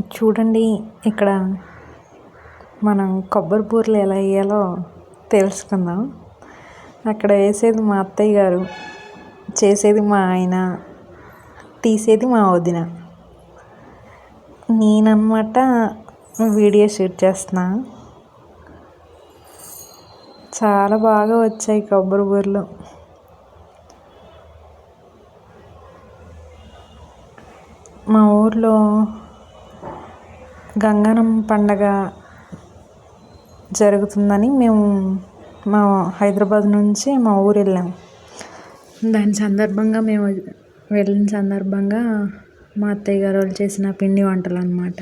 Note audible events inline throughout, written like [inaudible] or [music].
చూడండి ఇక్కడ మనం కొబ్బరి బూరలు ఎలా వేయాలో తెలుసుకుందాం. అక్కడ వేసేది మా అత్తయ్య గారు చేసేది మా ఆయన తీసేది మా వదిన. నేనన్నమాట వీడియో షూట్ చేస్తున్నా. చాలా బాగా వచ్చాయి కొబ్బరి బూరలు. మా ఊర్లో గంగనం పండగ జరుగుతుందని మేము మా హైదరాబాద్ నుంచి మా ఊరు వెళ్ళాము దాని సందర్భంగా మేము వెళ్ళిన సందర్భంగా మా అత్తయ్య గారు వాళ్ళు చేసిన పిండి వంటలు అన్నమాట.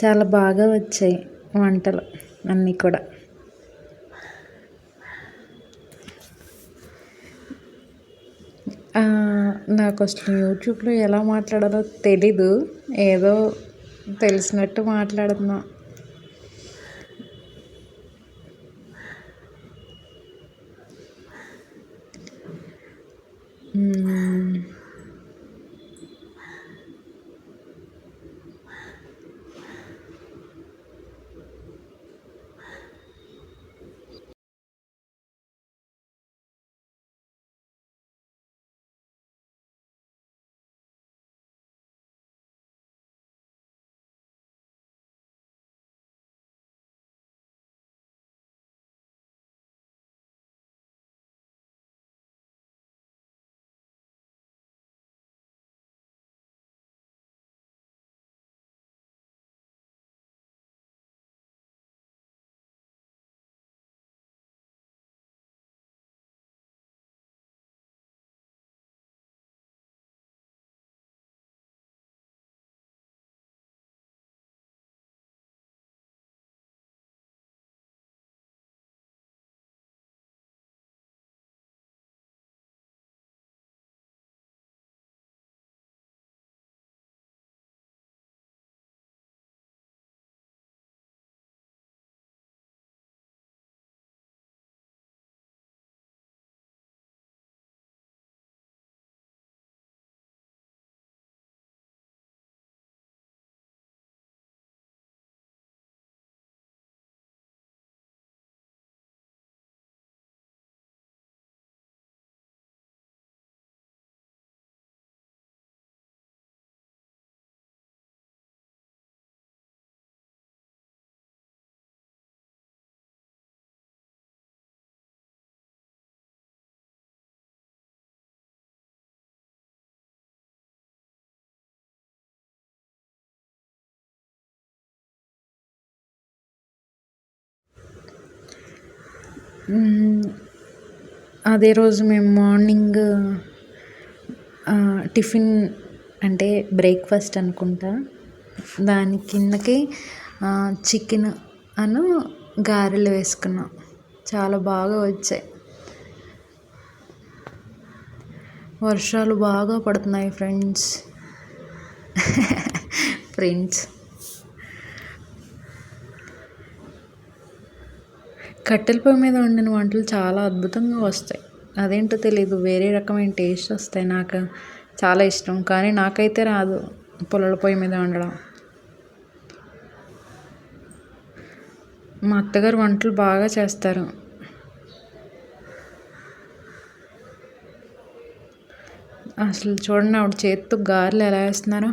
చాలా బాగా వచ్చాయి వంటలు అన్నీ కూడా. నాకు అసలు యూట్యూబ్లో ఎలా మాట్లాడాలో తెలీదు. ఏదో తెలిసినట్టు మాట్లాడుతున్నా. అదే రోజు మేము మార్నింగ్ టిఫిన్ అంటే బ్రేక్ఫాస్ట్ అనుకుంటా. దాని కిందకి చికెన్ అను గారెలు వేసుకున్నాం. చాలా బాగా వచ్చాయి. వర్షాలు బాగా పడుతున్నాయి ఫ్రెండ్స్. [laughs] ఫ్రెండ్స్. కట్టెల పొయ్యి మీద వండిన వంటలు చాలా అద్భుతంగా వస్తాయి. అదేంటో తెలియదు వేరే రకమైన టేస్ట్ వస్తాయి నాకు. చాలా ఇష్టం. కానీ నాకైతే రాదు పుల్లల పొయ్యి మీద వండడం. మా అత్తగారు వంటలు బాగా చేస్తారు. అసలు చూడండి ఆవిడ చేతితో గారెలు ఎలా వేస్తున్నారో.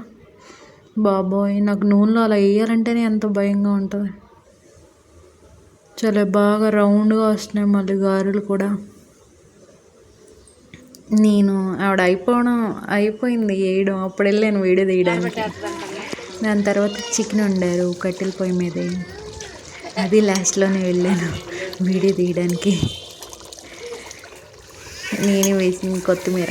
బాబోయ్ నాకు నూనెలో అలా వేయాలంటేనే ఎంత భయంగా ఉంటుంది. చాలా బాగా రౌండ్గా వస్తున్నాయి మళ్ళీ గారెలు కూడా. నేను ఆవిడ అయిపోవడం అయిపోయింది వేయడం. అప్పుడు వెళ్ళాను వీడియో తీయడానికి. దాని తర్వాత చికెన్ వండారు కట్టెల పొయ్యి మీదే. అది లాస్ట్లోనే వెళ్ళాను వీడియో తీయడానికి. నేనే వేసింది కొత్తిమీర.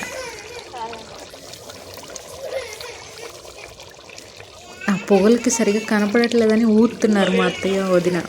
ఆ పొగలకి సరిగ్గా కనపడట్లేదని ఊరుతున్నారు మా అత్తయ్య వదిన.